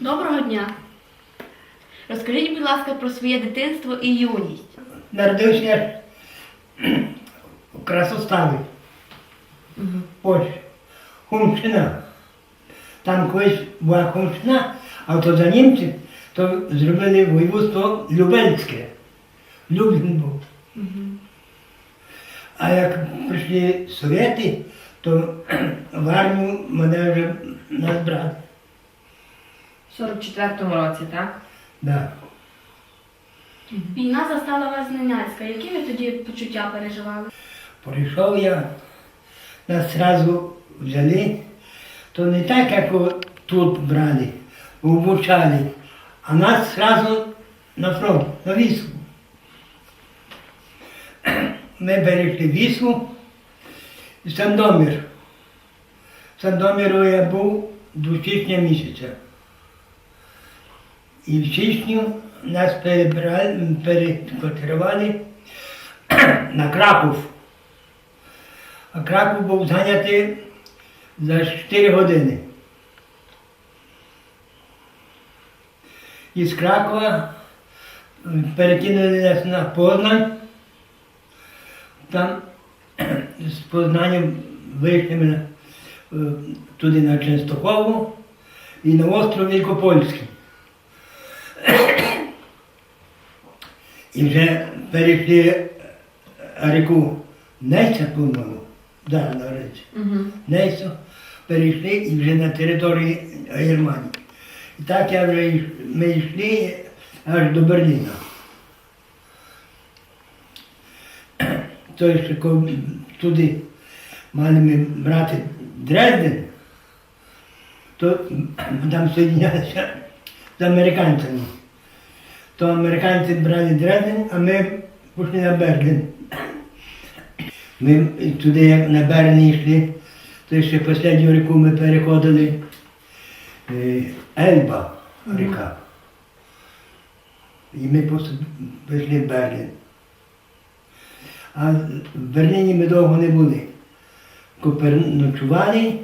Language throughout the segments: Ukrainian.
Доброго дня. Розкажіть, будь ласка, про своє дитинство і юність. Народився я в Красоставі. Ось, Хумщина. Там колись була Хумщина, а то за німці, то зробили воєводство Любельське. Люблін був. А як прийшли совєти, то в армію мене вже нас брали. В 44-му році, так? Да. Війна застала вас зненацька. Які ви тоді почуття переживали? Прийшов я, нас одразу взяли, то не так, як тут брали, обучали, а нас одразу на фронт, на війську. Ми перейшли в війську в Сандомір. Сандоміру я був до січня місяця. І в січню нас перебрали, на Краков. А Краков був зайнятий за 4 години. Із Кракова перекинули нас на Познань. Там з Познанням вийшли ми е, туди на Ченстохову і на остров Великопольський. І вже перейшли ріку Нейця, по-моєму, да, на речі. Угу. Нейцю перейшли і вже на території Германії. І так я вже ми йшли аж до Берліна. Ко- туди мали ми брати Дрезден, то там соєднялися з американцями. То американці брали Дрезден, а ми пішли на Берлін. Ми туди, як на Берлін йшли, то ще останню ріку ми переходили е, Ельба ріка. І ми просто пішли в Берлін. А в Берліні ми довго не були. Ночували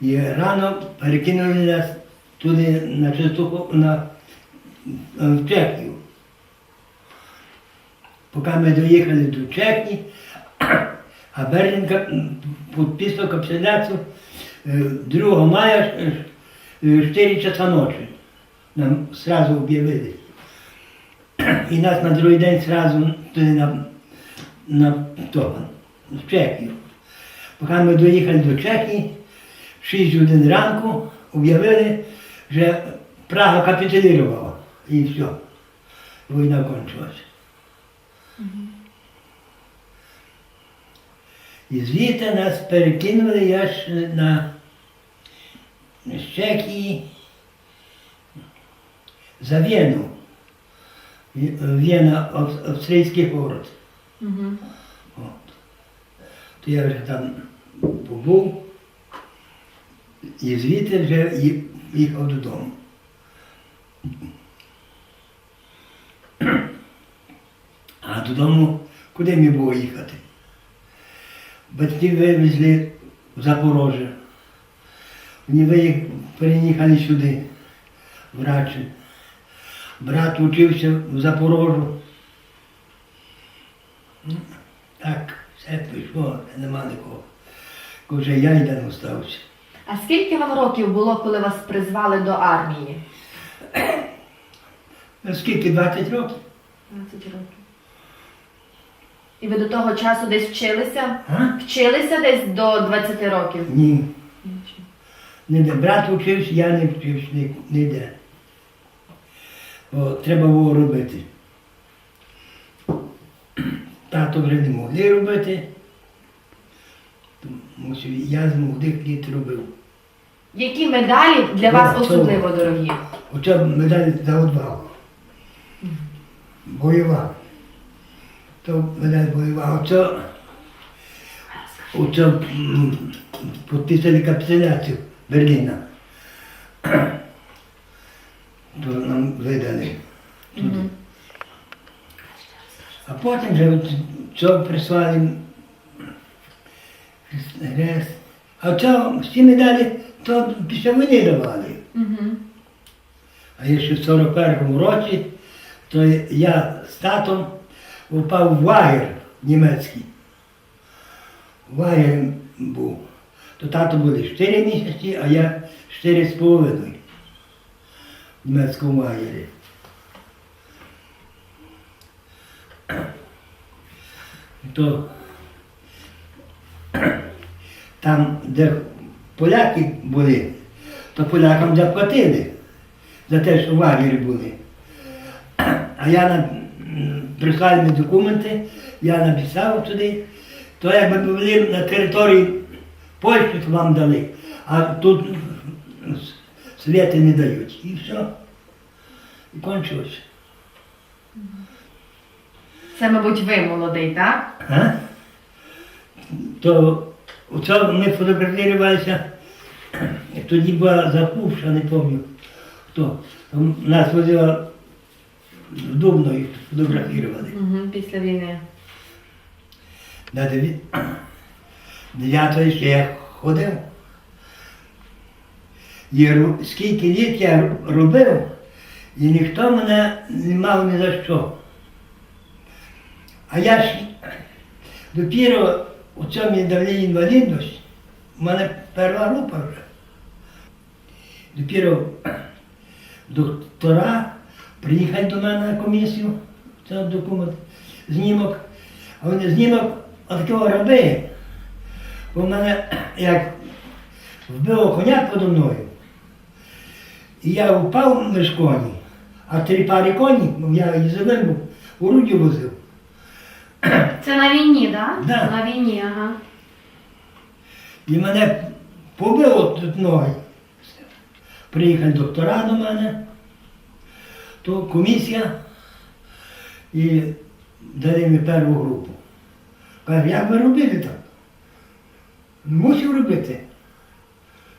і рано перекинули нас туди на Чистуху, на, в Чехію. Поки ми доїхали до Чехії, а Берлін підписав капсуляцію е, 2 мая е, е, 4 часа ночі. Нам сразу об'явили. І нас на другий день сразу туди на, на то, в Чехію. Поки ми доїхали до Чехії, в 6 годин ранку об'явили, що Прага капітулювала. І все. Війна кончилася. І звідти нас перекинули аж на з Чехії за Вену. Ві- Вена австрійський город. Угу. От. То я вже там побув і звідти вже їхав додому. А додому куди мені було їхати? Батьки вивезли в Запорожжя. Вони переїхали сюди, в Рачі. Брат учився в Запорожжю. Ну, Так, все пішло, нема нікого. Вже я один остався. А скільки вам років було, коли вас призвали до армії? Ну, Скільки 20 років? 20 років. І ви до того часу десь вчилися? А? Вчилися десь до 20 років? Ні. Ніде. Брат учився, я не вчився ні- ніде. Бо треба було робити. Тато вже не могли робити. То Мусив, я з молодих літ робив. Які медалі для вас особливо дорогі? Оце медаль за odвагу. Бойова. То медаль бойова. Оце, оце підписали капітуляцію Берліна. То нам видали. туди. Мгм. А потім вже це прислали хрест, А це всі медалі то після війни давали. Угу. А я ще в 41-му році, то я з татом упав в лагер німецький. Лагер був. То тато були 4 місяці, а я 4 з половиною в німецькому лагері. То там, де поляки були, то полякам заплатили за те, що в лагері були. А я на, прислали мені документи, я написав туди, то якби були на території Польщі, то вам дали, а тут світи не дають. І все. І кончилось. Це, мабуть, ви молодий, так? А? То оце ми фотографувалися, тоді була запувша, не пам'ятаю хто. Там Нас возила в Дубно і фотографували. Угу. Після війни. На дев'ятої ще я ходив. І скільки літ я робив, і ніхто мене не мав ні за що. А я ж допіру у цьому інвалідність, у мене перша група вже. Допіру доктора приїхати до мене на комісію, це документ, знімок. А вони знімок такого робили. Бо в мене як вбило коня подо мною. І я впав між коні, а три пари коні, я їздив, був, у руді возив. Це на війні, так? Да. На війні, ага. І мене побило тут ноги. Приїхали доктора до мене, то комісія і дали мені першу групу. Каже, як ви робили так? Мусив робити.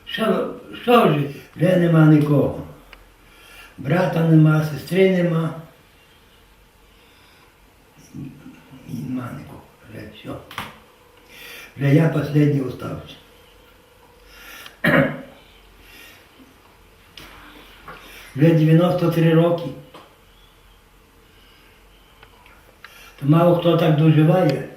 Що, що ж, вже нема нікого. Брата нема, сестри нема. І Нема нікого. Вже все. Вже я последній остався. Вже 93 роки. То мало хто так доживає.